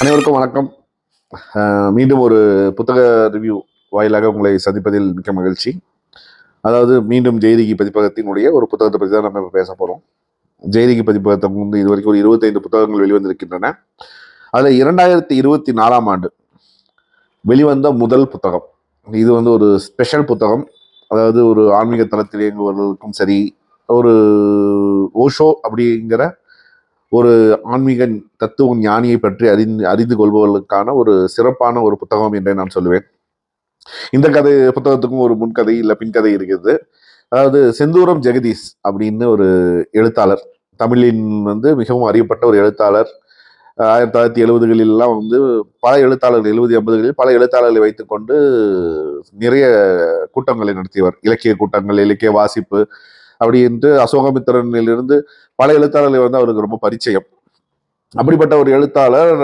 அனைவருக்கும் வணக்கம். மீண்டும் ஒரு புத்தக ரிவ்யூ வாயிலாக உங்களை சந்திப்பதில் மிக்க மகிழ்ச்சி. அதாவது மீண்டும் ஜெயதிகி பதிப்பகத்தினுடைய ஒரு புத்தகத்தை பற்றி தான் நம்ம இப்போ பேச போகிறோம் ஜெயதிகி பதிப்பகத்தை வந்து இது வரைக்கும் ஒரு இருபத்தைந்து புத்தகங்கள் வெளிவந்திருக்கின்றன. அதில் இரண்டாயிரத்தி இருபத்தி நாலாம் ஆண்டு வெளிவந்த முதல் புத்தகம். இது வந்து ஒரு ஸ்பெஷல் புத்தகம். அதாவது ஒரு ஆன்மீக தளத்தில் இயங்குபவர்களுக்கும் சரி ஒரு ஓஷோ அப்படிங்கிற ஒரு ஆன்மீக தத்துவ ஞானியை பற்றி அறிந்து அறிந்து கொள்பவர்களுக்கான ஒரு சிறப்பான ஒரு புத்தகம் என்றே நான் சொல்லுவேன். இந்த கதை புத்தகத்துக்கும் ஒரு முன்கதை இல்லை பின்கதை இருக்கிறது அதாவது செந்தூரம் ஜெகதீஷ் அப்படின்னு ஒரு எழுத்தாளர். தமிழின் வந்து மிகவும் அறியப்பட்ட ஒரு எழுத்தாளர். ஆயிரத்தி தொள்ளாயிரத்தி எழுபதுகளிலெல்லாம் வந்து பல எழுத்தாளர்கள் எழுபது எண்பதுகளில் பல எழுத்தாளர்களை வைத்துக்கொண்டு நிறைய கூட்டங்களை நடத்தியவர். இலக்கிய கூட்டங்கள் இலக்கிய வாசிப்பு அப்படி என்று அசோகமித்திரனிலிருந்து பல எழுத்தாளர்கள் வந்து அவருக்கு ரொம்ப பரிச்சயம். அப்படிப்பட்ட ஒரு எழுத்தாளர்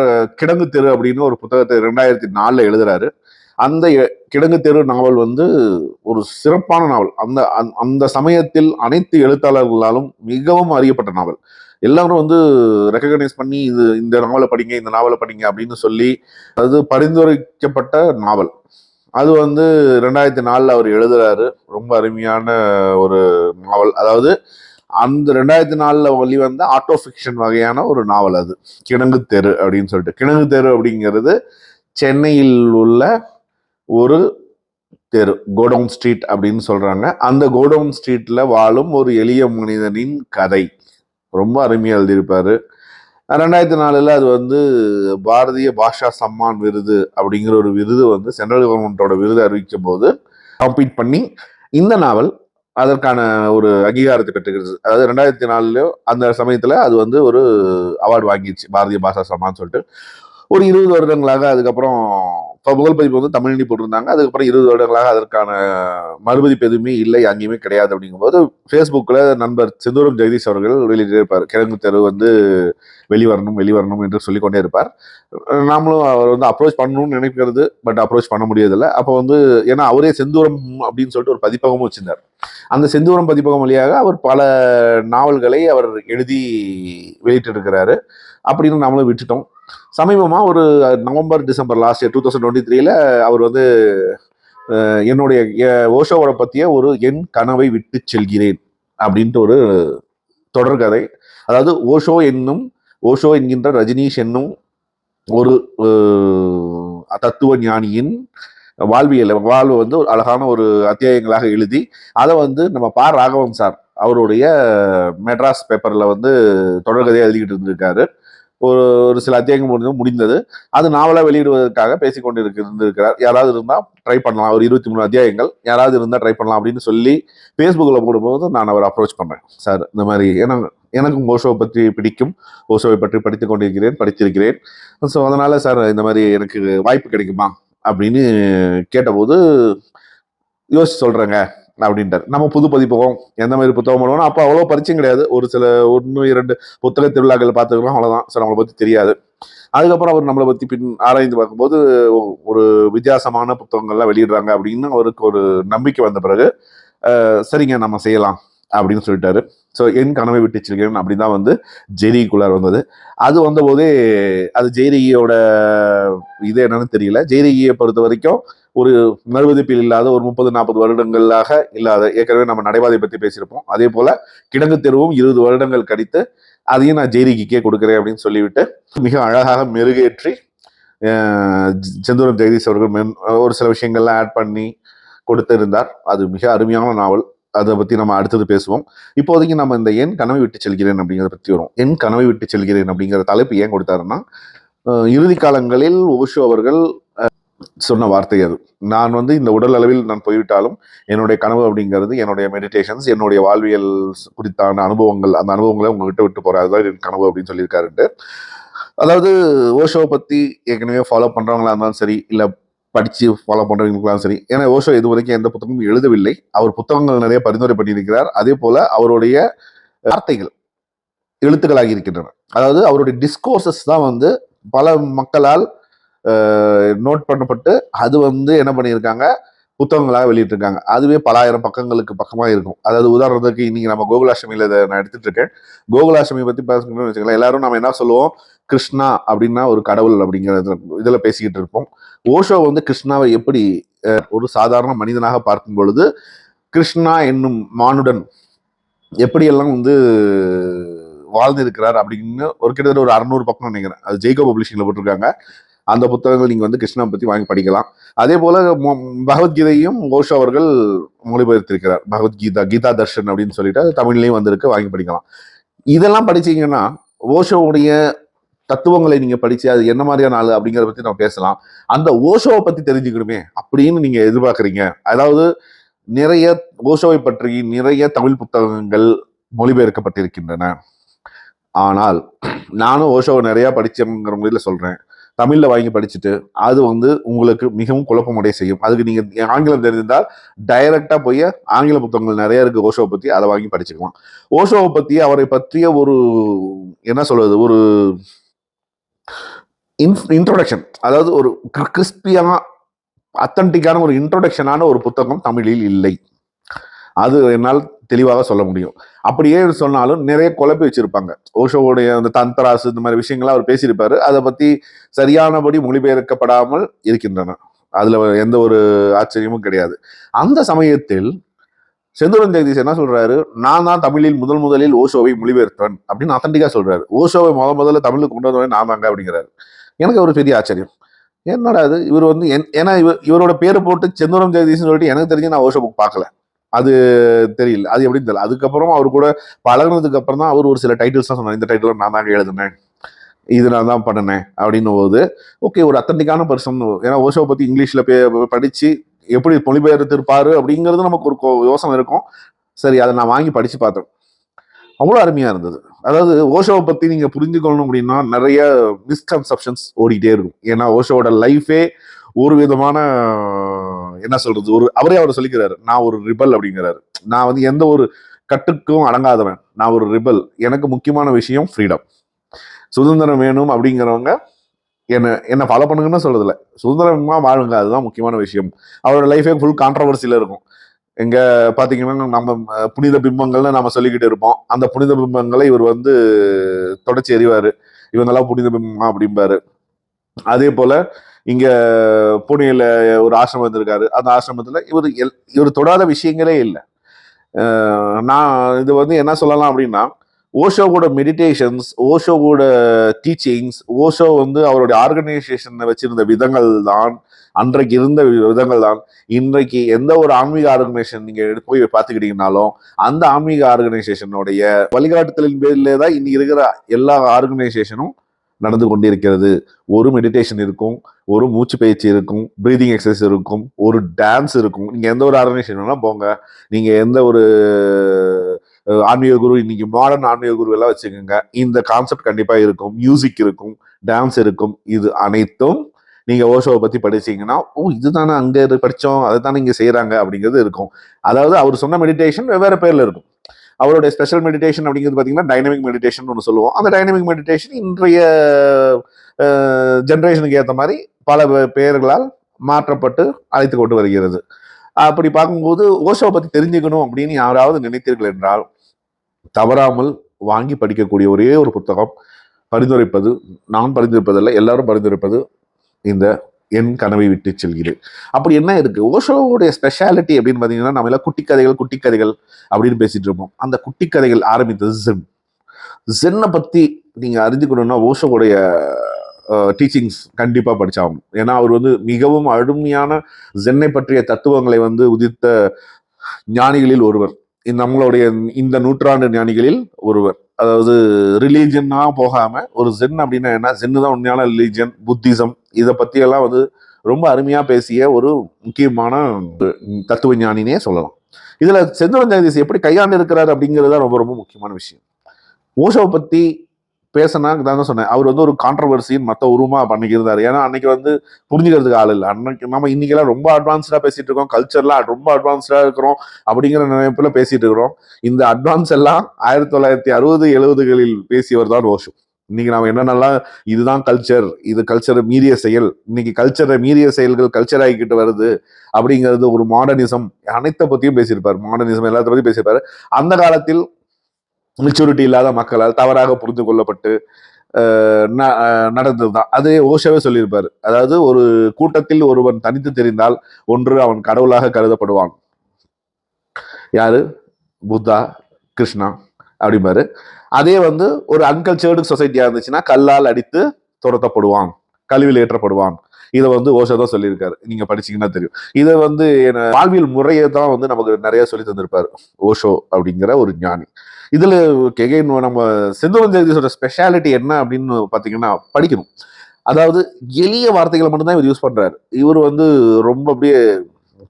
கிடங்கு தெரு அப்படின்னு ஒரு புத்தகத்தை ரெண்டாயிரத்தி நாலில் எழுதுறாரு. அந்த கிடங்கு தெரு நாவல் வந்து ஒரு சிறப்பான நாவல். அந்த அந்த- அந்த சமயத்தில் அனைத்து எழுத்தாளர்களாலும் மிகவும் அறியப்பட்ட நாவல். எல்லாரும் வந்து ரெக்கக்னைஸ் பண்ணி இது இந்த நாவலை படிங்க இந்த நாவலை படிங்க அப்படின்னு சொல்லி அது பரிந்துரைக்கப்பட்ட நாவல். அது வந்து ரெண்டாயிரத்தி நாலில் அவர் எழுதுறாரு. ரொம்ப அருமையான ஒரு நாவல். அதாவது அந்த ரெண்டாயிரத்தி நாலில் வெளிவந்த ஆட்டோ ஃபிக்ஷன் வகையான ஒரு நாவல் அது. கிணங்கு தெரு அப்படின்னு சொல்லிட்டு. கிணங்கு தெரு அப்படிங்கிறது சென்னையில் உள்ள ஒரு தெரு. கோடவுன் ஸ்ட்ரீட் அப்படின்னு சொல்கிறாங்க அந்த கோடவுன் ஸ்ட்ரீட்டில் வாழும் ஒரு எளிய மனிதனின் கதை. ரொம்ப அருமையாக எழுதியிருப்பார். ரெண்டாயிரத்தி நாலில் அது வந்து பாரதிய பாஷா சம்மான் விருது அப்படிங்கிற ஒரு விருது வந்து சென்ட்ரல் கவர்மெண்ட்டோட விருது அறிவிக்கும் போது கம்ப்ளீட் பண்ணி இந்த நாவல் அதற்கான ஒரு அங்கீகாரத்தை பெற்றுக்கிறது அதாவது ரெண்டாயிரத்தி நாலுலையோ அந்த சமயத்தில் அது வந்து ஒரு அவார்டு வாங்கிடுச்சு. பாரதிய பாஷா சம்மான் சொல்லிட்டு. ஒரு இருபது வருடங்களாக அதுக்கப்புறம் இப்போ முதல் பதிப்பு வந்து தமிழ்னி போட்டிருந்தாங்க. அதுக்கப்புறம் இருபது வருடங்களாக அதற்கான மறுபதிப்பு எதுவுமே இல்லை அங்கேயுமே கிடையாது அப்படிங்கும்போது ஃபேஸ்புக்கில் நண்பர் செந்தூரம் ஜெகதீஷ் அவர்கள் வெளியிட்டே இருப்பார். கிழங்கு தெரு வந்து வெளிவரணும் வெளிவரணும் என்று சொல்லிக்கொண்டே இருப்பார். நாமளும் அவர் வந்து அப்ரோச் பண்ணணும்னு நினைக்கிறது பட் அப்ரோச் பண்ண முடியதில்லை அப்போ வந்து ஏன்னா அவரே செந்தூரம் அப்படின்னு சொல்லிட்டு ஒரு பதிப்பகமும் வச்சிருந்தார். அந்த செந்தூரம் பதிப்பகம் வழியாக அவர் பல நாவல்களை அவர் எழுதி வெளியிட்டிருக்கிறாரு. அப்படின்னு நாமளும் விட்டுட்டோம். சமீபமாக ஒரு November December last year two thousand twenty த்ரீல அவர் வந்து என்னுடைய ஓஷோவோட ஓஷோவை பற்றிய ஒரு என் கனவை விட்டு செல்கிறேன் அப்படின்ட்டு ஒரு தொடர்கதை. அதாவது ஓஷோ என்னும் ஓஷோ என்கின்ற ரஜினீஷ் என்னும் ஒரு தத்துவ ஞானியின் வாழ்வியல் வாழ்வு வந்து ஒரு அழகான ஒரு அத்தியாயங்களாக எழுதி அதை வந்து நம்ம பா. ராகவன் சார் அவருடைய மெட்ராஸ் பேப்பரில் வந்து தொடர்கதையாக எழுதிக்கிட்டு இருந்திருக்காரு. ஒரு ஒரு சில அத்தியாயங்கள் முடிஞ்சு முடிந்தது. அது நாவலாக வெளியிடுவதற்காக பேசிக்கொண்டு இருக்கு இருந்திருக்கிறார். யாராவது இருந்தால் ட்ரை பண்ணலாம். ஒரு இருபத்தி மூணு அத்தியாயங்கள். யாராவது இருந்தால் ட்ரை பண்ணலாம் அப்படின்னு சொல்லி ஃபேஸ்புக்கில் போடும்போது நான் அவரை அப்ரோச் பண்ணேன் சார் இந்த மாதிரி ஏன்னா எனக்கும் ஓஷோவை பற்றி பிடிக்கும். ஓஷோவை பற்றி படித்து கொண்டிருக்கிறேன் படித்திருக்கிறேன். ஸோ அதனால் சார் இந்த மாதிரி எனக்கு வாய்ப்பு கிடைக்குமா? அப்படின்னு கேட்டபோது யோசிச்சு சொல்கிறேங்க அப்படின்ட்டார். நம்ம புது பதிப்பகம் எந்த மாதிரி புத்தகம் பண்ணுவோம்னா அப்போ அவ்வளோ பரிச்சயம் கிடையாது. ஒரு சில ஒன்று இரண்டு புத்தக திருவிழாக்கள் பார்த்துக்கலாம் அவ்வளோதான் ஸோ நம்மளை பற்றி தெரியாது. அதுக்கப்புறம் அவர் நம்மளை பற்றி பின் ஆராய்ந்து பார்க்கும்போது ஒரு வித்தியாசமான புத்தகங்கள்லாம் வெளியிடுறாங்க அப்படின்னு அவருக்கு ஒரு நம்பிக்கை வந்த பிறகு சரிங்க நம்ம செய்யலாம். அப்படின்னு சொல்லிட்டாரு. ஸோ என் கனவை விட்டு செல்கிறேன். அப்படி தான் வந்து ஜெரிக்குள்ளார் வந்தது. அது வந்தபோதே அது ஜெய்ரிகியோட இது என்னன்னு தெரியல. ஜெய்ரிகியை பொறுத்த வரைக்கும் ஒரு மறுபதிப்பில் இல்லாத ஒரு முப்பது நாற்பது வருடங்களாக இல்லாத ஏற்கனவே நம்ம நடைபாதை பற்றி பேசியிருப்போம். அதே போல் கிடங்கு தெருவும் இருபது வருடங்கள் கழித்து அதையும் நான் ஜெய்ரிகிக்கே கொடுக்குறேன் அப்படின்னு சொல்லிவிட்டு மிக அழகாக மெருகேற்றி செந்தூரம் ஜெகதீஷ் அவர்கள் மென் ஒரு சில விஷயங்கள்லாம் ஆட் பண்ணி கொடுத்திருந்தார். அது மிக அருமையான நாவல். அதை பற்றி நம்ம அடுத்தது பேசுவோம். இப்போதைக்கு நம்ம இந்த என் கனவை விட்டு செல்கிறேன் அப்படிங்கிறத பற்றி வரும். என் கனவை விட்டு செல்கிறேன் அப்படிங்கிற தலைப்பு ஏன் கொடுத்தாருன்னா இறுதி காலங்களில் ஓஷோ அவர்கள் சொன்ன வார்த்தை அது. நான் வந்து இந்த உடல் அளவில் நான் போய்விட்டாலும் என்னுடைய கனவு அப்படிங்கிறது என்னுடைய மெடிடேஷன்ஸ் என்னுடைய வாழ்வியல் குறித்தான அனுபவங்கள் அந்த அனுபவங்களை உங்ககிட்ட விட்டு போறது அதுதான் என் கனவு அப்படின்னு சொல்லியிருக்காருன்ட்டு. அதாவது ஓஷோவை பற்றி ஏற்கனவே ஃபாலோ பண்ணுறவங்களா இருந்தாலும் சரி இல்லை படித்து ஃபாலோ பண்ணுறவங்களுக்கெல்லாம் சரி. ஏன்னா ஓஷோ இது வரைக்கும் எந்த புத்தகமும் எழுதவில்லை. அவர் புத்தகங்கள் நிறைய பரிந்துரை பண்ணியிருக்கிறார் அதே போல் அவருடைய வார்த்தைகள் எழுத்துக்களாகி இருக்கின்றன. அதாவது அவருடைய டிஸ்கோர்சஸ் தான் வந்து பல மக்களால் நோட் பண்ணப்பட்டு அது வந்து என்ன பண்ணியிருக்காங்க? புத்தகங்களாக வெளியிட்டிருக்காங்க. அதுவே பலாயிரம் பக்கங்களுக்கு பக்கமாக இருக்கும். அதாவது உதாரணத்துக்கு இன்னைக்கு நம்ம கோகுலாஷ்டமியில் இதை நான் எடுத்துட்டு இருக்கேன். கோகுலாஷ்டமி பற்றி பேசணும்னு வச்சுக்கலாம் எல்லாரும் நம்ம என்ன சொல்லுவோம்? கிருஷ்ணா அப்படின்னா ஒரு கடவுள் அப்படிங்கிறது இதில் பேசிக்கிட்டு இருப்போம். ஓஷோ வந்து கிருஷ்ணாவை எப்படி ஒரு சாதாரண மனிதனாக பார்க்கும் பொழுது கிருஷ்ணா என்னும் மானுடன் எப்படியெல்லாம் வந்து வாழ்ந்திருக்கிறார் அப்படின்னு ஒரு கிட்டத்தட்ட ஒரு அறுநூறு பக்கம் நினைக்கிறேன். அது ஜெய்கோ பப்ளிஷிங்ல போட்டிருக்காங்க. அந்த புத்தகங்கள் நீங்க வந்து கிருஷ்ணா பத்தி வாங்கி படிக்கலாம். அதே போல மொ- பகவத்கீதையும் ஓஷோ அவர்கள் மொழிபெயர்த்திருக்கிறார். பகவத்கீதா கீதா தர்ஷன் அப்படின்னு சொல்லிட்டு அது தமிழ்லயும் வந்திருக்கு வாங்கி படிக்கலாம். இதெல்லாம் படிச்சீங்கன்னா ஓஷோவுடைய தத்துவங்களை நீங்க படிச்சு அது என்ன மாதிரியான ஆள் அப்படிங்கிறத பத்தி நம்ம பேசலாம். அந்த ஓஷோவை பத்தி தெரிஞ்சுக்கணுமே அப்படின்னு நீங்க எதிர்பார்க்குறீங்க. அதாவது நிறைய ஓஷோவை பற்றி நிறைய தமிழ் புத்தகங்கள் மொழிபெயர்க்கப்பட்டிருக்கின்றன. ஆனால் நானும் ஓஷோவை நிறையா படிச்சேங்கிற முறையில் சொல்கிறேன் தமிழில் வாங்கி படிச்சுட்டு அது வந்து உங்களுக்கு மிகவும் குழப்பமடைய செய்யும். அதுக்கு நீங்கள் ஆங்கிலம் தெரிஞ்சிருந்தால் டைரெக்டாக போய் ஆங்கில புத்தகங்கள் நிறைய இருக்குது ஓஷோவை பற்றி அதை வாங்கி படிச்சுக்கலாம். ஓஷோவை பற்றி அவரை பற்றிய ஒரு என்ன சொல்வது ஒரு இன் இன்ட்ரோடக்ஷன் அதாவது ஒரு கிறிஸ்பியான அத்தன்டிக்கான ஒரு இன்ட்ரோடக்ஷனான ஒரு புத்தகம் தமிழில் இல்லை. அது என்னால் தெளிவாக சொல்ல முடியும். அப்படியே சொன்னாலும் நிறைய குழப்பி வச்சிருப்பாங்க. ஓஷோவுடைய அந்த தந்தராசு இந்த மாதிரி விஷயங்கள்லாம் அவர் பேசியிருப்பாரு. அதை பத்தி சரியானபடி மொழிபெயர்க்கப்படாமல் இருக்கின்றன. அதுல எந்த ஒரு ஆச்சரியமும் கிடையாது. அந்த சமயத்தில் செந்தூரன் ஜெகதீஷ் என்ன சொல்றாரு? நான் தான் தமிழில் முதல் முதலில் ஓஷோவை மொழிபெயர்த்தவன் அப்படின்னு அத்தன்டிக்கா சொல்றாரு. ஓஷோவை முத முதல்ல தமிழுக்கு கொண்டு வந்தவன் நான் தாங்க அப்படிங்கிறாரு. எனக்கு ஒரு பெரிய ஆச்சரியம். என்னடா அது இவர் வந்து என்- ஏன்னா இவர் இவரோட பேரை போட்டு செந்தூரம் ஜெகதீஷ்னு சொல்லிட்டு எனக்கு தெரிஞ்சு நான் ஓஷோ புக் பார்க்கல. அது தெரியல. அது எப்படின்னு தெரியல. அதுக்கப்புறம் அவர் கூட பழகினதுக்கு அப்புறம் தான் அவர் ஒரு சில டைட்டில்ஸ் தான் சொன்னார். இந்த டைட்டில் நான் தாங்க எழுதுனேன். இது நான் தான் பண்ணினேன் அப்படின்னும் போது ஓகே ஒரு அத்தன்டிக்கான பர்சன் ஏன்னா ஓஷோவை பற்றி இங்கிலீஷில் பே- எப்படி மொழிபெயர்த்திருப்பாரு அப்படிங்கிறது நமக்கு ஒரு யோசனை இருக்கும். சரி அதை நான் வாங்கி படித்து பார்த்தேன். அவ்வளோ அருமையாக இருந்தது. அதாவது ஓஷோவை பற்றி நீங்கள் புரிஞ்சுக்கணும் அப்படின்னா நிறைய மிஸ்கன்செப்ஷன்ஸ் ஓடிட்டே இருக்கும். ஏன்னா ஓஷோவோட லைஃபே ஒரு விதமான என்ன சொல்றது ஒரு அவரே அவர் சொல்லிக்கிறாரு நான் ஒரு ரிபல் அப்படிங்கிறாரு. நான் வந்து எந்த ஒரு கட்டுக்கும் அடங்காதவன். நான் ஒரு ரிபல் எனக்கு முக்கியமான விஷயம் ஃப்ரீடம் சுதந்திரம் வேணும் அப்படிங்கிறவங்க என்னை என்னை ஃபாலோ பண்ணுங்கன்னு சொல்றதில்ல சுதந்திரமாக வாழுங்க அதுதான் முக்கியமான விஷயம். அவரோட லைஃபே ஃபுல் கான்ட்ரவர்சியில் இருக்கும். எங்க பாத்தீங்கன்னா நம்ம புனித பிம்பங்கள்னு நம்ம சொல்லிக்கிட்டு இருப்போம். அந்த புனித பிம்பங்களை இவர் வந்து தொடச்சி எறிவாரு. இவங்கெல்லாம் புனித பிம்பமா அப்படிம்பாரு. அதே போல இங்க புனேல ஒரு ஆசிரமம் இருந்திருக்காரு அந்த ஆசிரமத்துல இவர் எல் இவர் தொடாத விஷயங்களே இல்லை. நான் இது வந்து என்ன சொல்லலாம் அப்படின்னா ஓஷோவோட மெடிடேஷன்ஸ் ஓஷோவோட டீச்சிங்ஸ் ஓஷோ வந்து அவருடைய ஆர்கனைசேஷனை வச்சிருந்த விதங்கள் தான் அன்றைக்கு இருந்த விதங்கள் தான். இன்றைக்கு எந்த ஒரு ஆன்மீக ஆர்கனைசேஷன் நீங்க போய் பார்த்துக்கிட்டீங்கனாலும் அந்த ஆன்மீக ஆர்கனைசேஷனுடைய வழிகாட்டுதலின் பேரிலே தான் இன்னி இருக்கிற எல்லா ஆர்கனைசேஷனும் நடந்து கொண்டிருக்கிறது. ஒரு மெடிடேஷன் இருக்கும் ஒரு மூச்சு பயிற்சி இருக்கும் ப்ரீதிங் எக்ஸசைஸ் இருக்கும் ஒரு டான்ஸ் இருக்கும். நீங்கள் எந்த ஒரு ஆர்கனைசேஷன் வேணா போங்க. நீங்கள் எந்த ஒரு ஆன்மீக குரு இன்னைக்கு மாடர்ன் ஆன்மீக குரு எல்லாம் வச்சுக்கோங்க. இந்த கான்செப்ட் கண்டிப்பாக இருக்கும். மியூசிக் இருக்கும். டான்ஸ் இருக்கும். இது அனைத்தும் நீங்கள் ஓஷோவை பற்றி படிச்சீங்கன்னா ஓ இதுதானே அங்கே படித்தோம் அதை தானே இங்கே செய்கிறாங்க அப்படிங்கிறது இருக்கும். அதாவது அவர் சொன்ன மெடிடேஷன் வெவ்வேறு பேரில் இருக்கும். அவருடைய ஸ்பெஷல் மெடிடேஷன் அப்படிங்கிறது பார்த்தீங்கன்னா டைனமிக் மெடிடேஷன் ஒன்று சொல்லுவோம். அந்த டைனமிக் மெடிடேஷன் இன்றைய ஜென்ரேஷனுக்கு ஏற்ற மாதிரி பல பெயர்களால் மாற்றப்பட்டு அழைத்து கொண்டு வருகிறது. அப்படி பார்க்கும்போது ஓஷோவை பற்றி தெரிஞ்சுக்கணும் அப்படின்னு யாராவது நினைத்தீர்கள் என்றால் தவறாமல் வாங்கி படிக்கக்கூடிய ஒரே ஒரு புத்தகம் பரிந்துரைப்பது நான் பரிந்துரைப்பதில்லை எல்லாரும் பரிந்துரைப்பது இந்த என் கனவை விட்டு செல்கிறேன். அப்படி என்ன இருக்கு? ஓஷோவுடைய ஸ்பெஷாலிட்டி அப்படின்னு பார்த்தீங்கன்னா நம்ம எல்லாம் குட்டி கதைகள் குட்டி கதைகள் அப்படின்னு பேசிட்டு இருப்போம். அந்த குட்டி கதைகள் ஆரம்பித்தது ஜென் ஜென்னை பத்தி நீங்க அறிஞ்சுக்கணும்னா ஓஷோவுடைய டீச்சிங்ஸ் கண்டிப்பாக படித்தாகும் ஏன்னா அவர் வந்து மிகவும் அருமையான ஜென்னை பற்றிய தத்துவங்களை வந்து உதித்த ஞானிகளில் ஒருவர். நம்மளுடைய இந்த நூற்றாண்டு ஞானிகளில் ஒருவர். அதாவது ரிலீஜன்னா போகாம ஒரு ஜென் அப்படின்னா என்ன? ஜென்னு தான் உண்மையான ரிலீஜன் புத்திசம் இதை பற்றியெல்லாம் வந்து ரொம்ப அருமையா பேசிய ஒரு முக்கியமான தத்துவ ஞானினே சொல்லலாம். இதுல செந்தூரன் ஜெகதீஷ் எப்படி கையாண்டு இருக்கிறார் அப்படிங்கிறது தான் ரொம்ப ரொம்ப முக்கியமான விஷயம். ஓஷோவை பத்தி பேசினா தான் சொன்னேன். அவர் வந்து ஒரு கான்ட்ரவர்சின்னு மற்ற உருவமா பண்ணிக்கிருந்தாரு. ஏன்னா அன்னைக்கு வந்து புரிஞ்சுக்கிறதுக்கு ஆள் இல்லை. அன்னைக்கு நம்ம இன்னைக்கெல்லாம் ரொம்ப அட்வான்ஸ்டாக பேசிட்டு இருக்கோம். கல்ச்சர்லாம் ரொம்ப அட்வான்ஸ்டாக இருக்கிறோம் அப்படிங்கிற நினைப்பில் பேசிட்டு இருக்கிறோம். இந்த அட்வான்ஸ் எல்லாம் ஆயிரத்தி தொள்ளாயிரத்தி அறுபது எழுபதுகளில் பேசியவர் தான் ஓஷோ இன்னைக்கு நாம என்னென்னலாம் இதுதான் கல்ச்சர் இது கல்ச்சரை மீறிய செயல். இன்னைக்கு கல்ச்சரை மீறிய செயல்கள் கல்ச்சர் ஆகிக்கிட்டு வருது அப்படிங்கிறது ஒரு மாடர்னிசம் அனைத்தை பத்தியும் பேசியிருப்பார். மாடர்னிசம் எல்லாத்த பத்தியும் பேசியிருப்பாரு. அந்த காலத்தில் மெச்சூரிட்டி இல்லாத மக்களால் தவறாக புரிந்து கொள்ளப்பட்டு நடந்தது ந- நடந்ததுதான். அது ஓஷாவே சொல்லியிருப்பார். அதாவது ஒரு கூட்டத்தில் ஒருவன் தனித்து தெரிந்தால் ஒன்று அவன் கடவுளாக கருதப்படுவான். யாரு? புத்தா கிருஷ்ணா அப்படிம்பாரு. அதே வந்து ஒரு அன்கல்ச்சர்டு சொசைட்டியா இருந்துச்சுன்னா கல்லால் அடித்து துரத்தப்படுவான் கல்வியில் ஏற்றப்படுவான். இதை வந்து ஓஷோ தான் சொல்லியிருக்காரு. நீங்க படிச்சீங்கன்னா தெரியும். இதை வந்து என்ன வாழ்வியல் முறையை தான் வந்து நமக்கு நிறைய சொல்லி தந்திருப்பாரு ஓஷோ அப்படிங்கிற ஒரு ஞானி. இதுல கெகைன் நம்ம செந்தூரன் ஜெகதீஷோட ஸ்பெஷாலிட்டி என்ன அப்படின்னு பாத்தீங்கன்னா படிக்கணும். அதாவது எளிய வார்த்தைகளை மட்டும்தான் இவர் யூஸ் பண்றாரு. இவர் வந்து ரொம்ப அப்படியே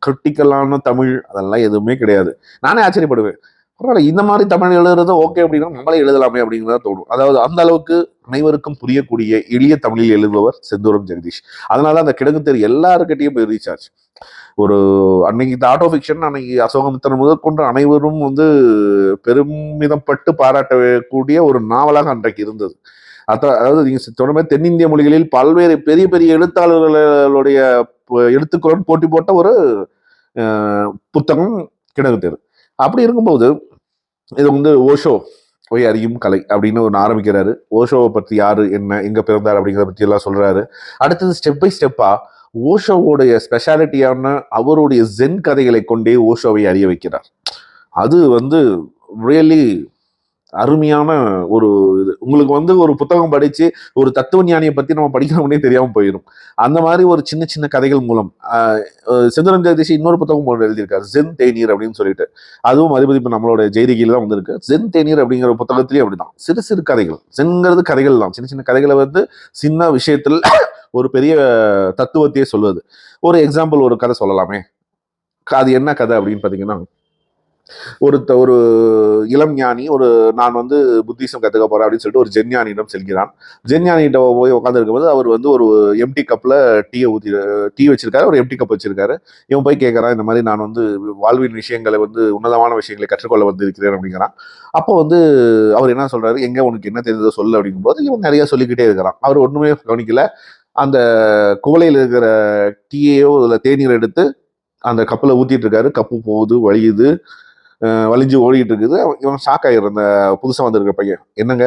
கிரிட்டிக்கலான தமிழ் அதெல்லாம் எதுவுமே கிடையாது. நானே ஆச்சரியப்படுவேன். பரவாயில்ல இந்த மாதிரி தமிழ் எழுதுறது ஓகே அப்படின்னா நம்மளே எழுதலாமே அப்படிங்கிறத தோணும். அதாவது அந்த அளவுக்கு அனைவருக்கும் புரியக்கூடிய எளிய தமிழில் எழுதுபவர் செந்தூரம் ஜெகதீஷ். அதனால அந்த கிடங்கு தெரு எல்லாருக்கிட்டையும் போய் ரீச் ஆச்சு ஒரு அன்னைக்கு இந்த ஆட்டோ ஃபிக்ஷன் அன்னைக்கு அசோகமித்திரன் முதற்கொண்டு அனைவரும் வந்து பெருமிதப்பட்டு பாராட்டக்கூடிய ஒரு நாவலாக அன்றைக்கு இருந்தது. அத்த அதாவது நீங்கள் சொன்ன தென்னிந்திய மொழிகளில் பல்வேறு பெரிய பெரிய எழுத்தாளர்களுடைய எழுத்துக்களுடன் போட்டி போட்ட ஒரு புத்தகம் கிடங்கு தெரு. அப்படி இருக்கும்போது இது வந்து ஓஷோ போய் அறியும் கலை அப்படின்னு ஒன்று ஆரம்பிக்கிறாரு. ஓஷோவை பற்றி யாரு என்ன எங்கே பிறந்தார் அப்படிங்கிறத பற்றி எல்லாம் சொல்கிறாரு அடுத்தது ஸ்டெப் பை ஸ்டெப்பாக ஓஷோவோடைய ஸ்பெஷாலிட்டியான அவருடைய ஜென் கதைகளை கொண்டே ஓஷோவை அறிய வைக்கிறார். அது வந்து ரியலி அருமையான ஒரு இது. உங்களுக்கு வந்து ஒரு புத்தகம் படித்து ஒரு தத்துவ ஞானியை பற்றி நம்ம படிக்கிறோம்னே தெரியாமல் போயிடும். அந்த மாதிரி ஒரு சின்ன சின்ன கதைகள் மூலம் ஆஹ் அஹ் ஜெகதீஷ் இன்னொரு புத்தகம் ஒன்று எழுதியிருக்காரு ஜென் தேநீர் அப்படின்னு சொல்லிட்டு. அதுவும் மதிப்பதிப்பு நம்மளோட ஜெய்திகில தான் வந்திருக்கு. ஜென் தேநீர் அப்படிங்கிற புத்தகத்திலேயே அப்படிதான். சிறு சிறு கதைகள். ஜென்ங்கிறது கதைகள் தான். சின்ன சின்ன கதைகளை வந்து சின்ன விஷயத்தில் ஒரு பெரிய தத்துவத்தையே சொல்வது. ஒரு எக்ஸாம்பிள் ஒரு கதை சொல்லலாமே. அது என்ன கதை அப்படின்னு பார்த்தீங்கன்னா ஒருத்த ஒரு இளம் ஞானி ஒரு நான் வந்து புத்திசம் கற்றுக்க போறேன் அப்படின்னு சொல்லிட்டு ஒரு ஜென்ஞானியிடம் செல்கிறான். ஜென்ஞானிகிட்ட போய் உட்காந்துருக்கும் போது அவர் வந்து ஒரு எம்டி கப்பில் டீயை ஊற்றி டீ வச்சிருக்காரு ஒரு எம்டி கப் வச்சிருக்காரு. இவன் போய் கேட்கறான் இந்த மாதிரி நான் வந்து வாழ்வின் விஷயங்களை வந்து உன்னதமான விஷயங்களை கற்றுக்கொள்ள வந்திருக்கிறேன் அப்படிங்கிறான். அப்போ வந்து அவர் என்ன சொல்கிறாரு எங்கே உனக்கு என்ன தெரிஞ்சதோ சொல்லு அப்படிங்கும்போது இவன் நிறைய சொல்லிக்கிட்டே இருக்கிறான். அவர் ஒன்றுமே கவனிக்கல. அந்த குவளையில் இருக்கிற டீயையோ இல்லை தேநீர் எடுத்து அந்த கப்பில் ஊற்றிட்டு இருக்காரு. கப்பு போகுது வழியுது. வலிஞ்சு ஓடிக்கிட்டு இருக்குது இவன் ஷாக் ஆயிடுற அந்த புதுசாக வந்திருக்க பையன். என்னங்க?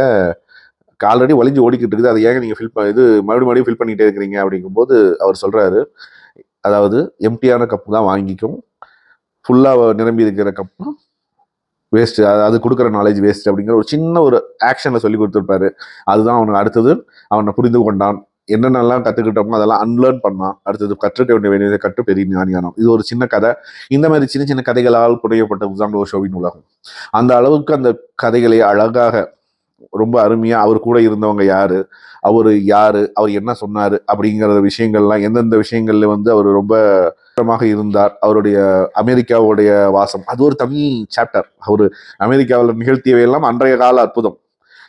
ஆல்ரெடி வலிஞ்சு ஓடிக்கிட்டு இருக்குது அதை ஏங்க நீங்கள் ஃபில் இது மறுபடியும் மறுபடியும் ஃபில் பண்ணிட்டே இருக்கிறீங்க? அப்படிங்கும்போது அவர் சொல்கிறாரு அதாவது எம்டியான கப்பு தான் வாங்கிக்கும். ஃபுல்லாக நிரம்பி இருக்கிற கப்பு வேஸ்ட் அது கொடுக்குற நாலேஜ் வேஸ்ட் அப்படிங்கிற ஒரு சின்ன ஒரு ஆக்ஷனில் சொல்லி கொடுத்துருப்பாரு. அதுதான் அவனுக்கு அடுத்தது. அவனை புரிந்து கொண்டான். என்னென்னலாம் கற்றுக்கிட்டோமோ அதெல்லாம் அன்லேர்ன் பண்ணால் அடுத்தது கற்றுக்க வேண்டிய வேண்டியதை கற்று பெரிய ஞானியானம் இது ஒரு சின்ன கதை. இந்த மாதிரி சின்ன சின்ன கதைகளால் புனையப்பட்ட உசாண்டோ ஷோவின் உலகம். அந்த அளவுக்கு அந்த கதைகளை அழகாக ரொம்ப அருமையாக அவர் கூட இருந்தவங்க யார் அவர் யார் அவர் என்ன சொன்னார் அப்படிங்கிற விஷயங்கள்லாம் எந்தெந்த விஷயங்கள்ல வந்து அவர் ரொம்ப ஆழமாக இருந்தார் அவருடைய அமெரிக்காவுடைய வாசம். அது ஒரு தனி சாப்டர் அவர் அமெரிக்காவில் நிகழ்த்தியவையெல்லாம் அன்றைய கால அற்புதம்.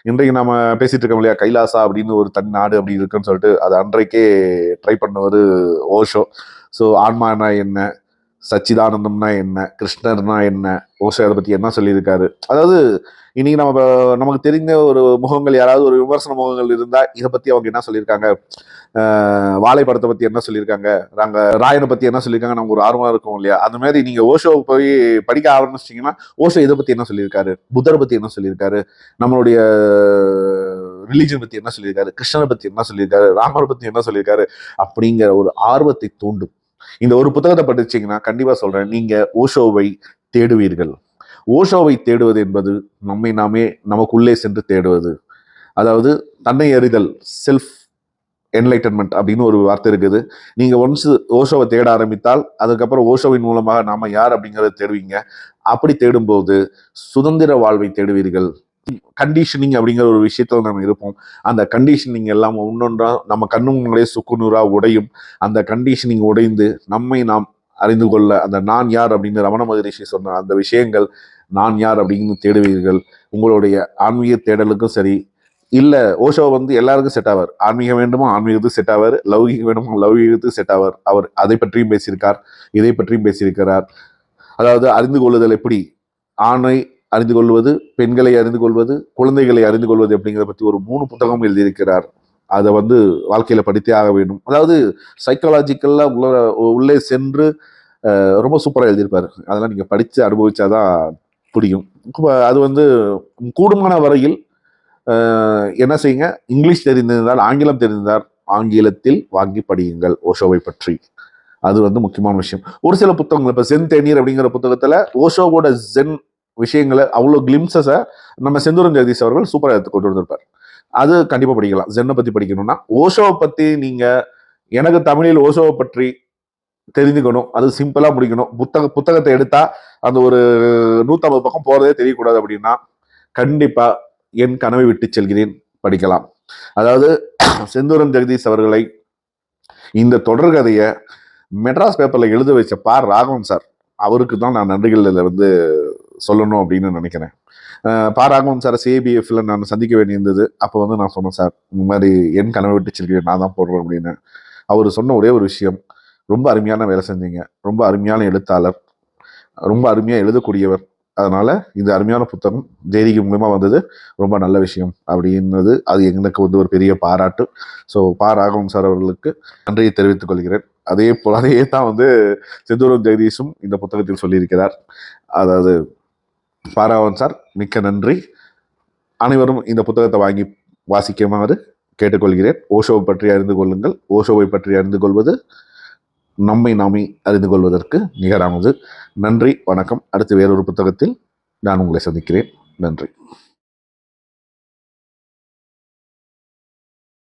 இன்றைக்கு நம்ம பேசிட்டு இருக்கோம் இல்லையா? கைலாசா அப்படின்னு ஒரு தனி நாடு அப்படி இருக்குன்னு சொல்லிட்டு அது அன்றைக்கே ட்ரை பண்ணவர் ஓஷோ. ஸோ ஆன்மானா என்ன? சச்சிதானந்தம்னா என்ன? கிருஷ்ணர்னா என்ன? ஓஷோ அதை பத்தி என்ன சொல்லியிருக்காரு? அதாவது இன்னைக்கு நம்ம நமக்கு தெரிந்த ஒரு முகங்கள் யாராவது ஒரு விமர்சன முகங்கள் இருந்தா இதை பத்தி அவங்க என்ன சொல்லியிருக்காங்க? வாழை படத்தை பத்தி என்ன சொல்லியிருக்காங்க? நாங்க ராயனை பத்தி என்ன சொல்லியிருக்காங்க? நமக்கு ஒரு ஆர்வமாக இருக்கும் இல்லையா? அந்த மாதிரி நீங்க ஓஷோ போய் படிக்க ஆரம்பிச்சிட்டீங்கன்னா ஓஷோ இதை பத்தி என்ன சொல்லியிருக்காரு? புத்தரை பத்தி என்ன சொல்லியிருக்காரு? நம்மளுடைய ரிலீஜன் பத்தி என்ன சொல்லியிருக்காரு? கிருஷ்ணரை பத்தி என்ன சொல்லியிருக்காரு? ராமரை பத்தி என்ன சொல்லியிருக்காரு? அப்படிங்கிற ஒரு ஆர்வத்தை தூண்டும். இந்த ஒரு புத்தகத்தை படிச்சீங்கன்னா கண்டிப்பா சொல்றேன் நீங்க ஓஷோவை தேடுவீர்கள். ஓஷோவை தேடுவது என்பது நம்மை நாமே நமக்குள்ளே சென்று தேடுவது. அதாவது தன்னை அறிதல் செல்ஃப் என்லைட்டன்மெண்ட் அப்படின்னு ஒரு வார்த்தை இருக்குது. நீங்கள் ஒன்ஸ் ஓஷோவை தேட ஆரம்பித்தால் அதுக்கப்புறம் ஓஷோவின் மூலமாக நாம் யார் அப்படிங்கிறத தேடுவீங்க. அப்படி தேடும்போது சுதந்திர வாழ்வை தேடுவீர்கள். கண்டிஷனிங் அப்படிங்கிற ஒரு விஷயத்தில் நம்ம இருப்போம். அந்த கண்டிஷனிங் எல்லாம் ஒன்னொன்றா நம்ம கண்ணு சுக்குநூறாக உடையும். அந்த கண்டிஷனிங் உடைந்து நம்மை நாம் அறிந்து கொள்ள அந்த நான் யார் அப்படின்னு ரமண மகரிஷி சொன்ன அந்த விஷயங்கள் நான் யார் அப்படின்னு தேடுவீர்கள். உங்களுடைய ஆன்மீக தேடலுக்கும் சரி இல்லை ஓஷோ வந்து எல்லாருக்கும் செட் ஆவார். ஆன்மீகம் வேண்டுமோ? ஆன்மீகத்துக்கு செட் ஆவார். லௌகிகம் வேண்டுமோ? லௌகிகத்துக்கு செட் ஆவார். அவர் அதை பற்றியும் பேசியிருக்கார் இதை பற்றியும் பேசியிருக்கிறார். அதாவது அறிந்து கொள்ளுதல் எப்படி? ஆணை அறிந்து கொள்வது பெண்களை அறிந்து கொள்வது குழந்தைகளை அறிந்து கொள்வது அப்படிங்கிறத பற்றி ஒரு மூணு புத்தகம் எழுதியிருக்கிறார். அதை வந்து வாழ்க்கையில் படித்தே ஆக வேண்டும். அதாவது சைக்காலஜிக்கலாக உள்ள உள்ளே சென்று ரொம்ப சூப்பராக எழுதியிருப்பார். அதெல்லாம் நீங்கள் படித்து அனுபவிச்சாதான் புரியும். அது வந்து கூடுமான வரையில் என்ன செய்யுங்க? இங்கிலீஷ் தெரிந்திருந்தால் ஆங்கிலம் தெரிந்தால் ஆங்கிலத்தில் வாங்கி படியுங்கள் ஓஷோவை பற்றி. அது வந்து முக்கியமான விஷயம். ஒரு சில புத்தகங்கள் இப்போ சென் தேநீர் அப்படிங்கிற புத்தகத்தில் ஓஷோவோட ஜென் விஷயங்களை அவ்வளோ கிளிம்சஸை நம்ம செந்தூரன் ஜெகதீஷ் அவர்கள் சூப்பராக எடுத்து கொண்டு வந்திருப்பார். அது கண்டிப்பாக படிக்கலாம். ஜென்னை பற்றி படிக்கணும்னா ஓஷோவை பற்றி நீங்கள் எனக்கு தமிழில் ஓஷோவை பற்றி தெரிஞ்சுக்கணும். அது சிம்பிளாக முடிக்கணும். புத்தக புத்தகத்தை எடுத்தால் அந்த ஒரு நூற்றம்பது பக்கம் போகிறதே தெரியக்கூடாது அப்படின்னா கண்டிப்பாக என் கனவை விட்டு செல்கிறேன். படிக்கலாம். அதாவது செந்தூரன் ஜெகதீஷ் அவர்களை இந்த தொடர்கதையை மெட்ராஸ் பேப்பரில் எழுத வச்ச பார் ராகவன் சார் அவருக்கு தான் நான் நன்றிகளில் வந்து சொல்லணும் அப்படின்னு நினைக்கிறேன். அஹ் பா. ராகவன் சார் சிஏபிஎஃப்ல நான் சந்திக்க வேண்டியிருந்தது. அப்போ வந்து நான் சொன்னேன் சார் இந்த மாதிரி என் கனவை விட்டு செல்கிறேன் நான் தான் போடுறேன் அப்படின்னு. அவர் சொன்ன ஒரே ஒரு விஷயம் ரொம்ப அருமையான வேலை செஞ்சீங்க. ரொம்ப அருமையான எழுத்தாளர் ரொம்ப அருமையாக எழுதக்கூடியவர். அதனால் இந்த அருமையான புத்தகம் ஜெயரிக்கு மூலமா வந்தது. ரொம்ப நல்ல விஷயம் அப்படின்றது அது எங்களுக்கு வந்து ஒரு பெரிய பாராட்டு. ஸோ பா. ராகவன் சார் அவர்களுக்கு நன்றியை தெரிவித்துக் கொள்கிறேன். அதே போல அதையே தான் வந்து செந்தூரம் ஜெகதீஷும் இந்த புத்தகத்தில் சொல்லியிருக்கிறார். அதாவது பாராவன் சார் மிக்க நன்றி. அனைவரும் இந்த புத்தகத்தை வாங்கி வாசிக்குமாறு கேட்டுக்கொள்கிறேன். ஓஷோவை பற்றி அறிந்து கொள்ளுங்கள். ஓஷோவை பற்றி அறிந்து கொள்வது நம்மை நாமே அறிந்து கொள்வதற்கு நிகரானது. நன்றி வணக்கம். அடுத்து வேறொரு புத்தகத்தில் நான் உங்களை சந்திக்கிறேன். நன்றி.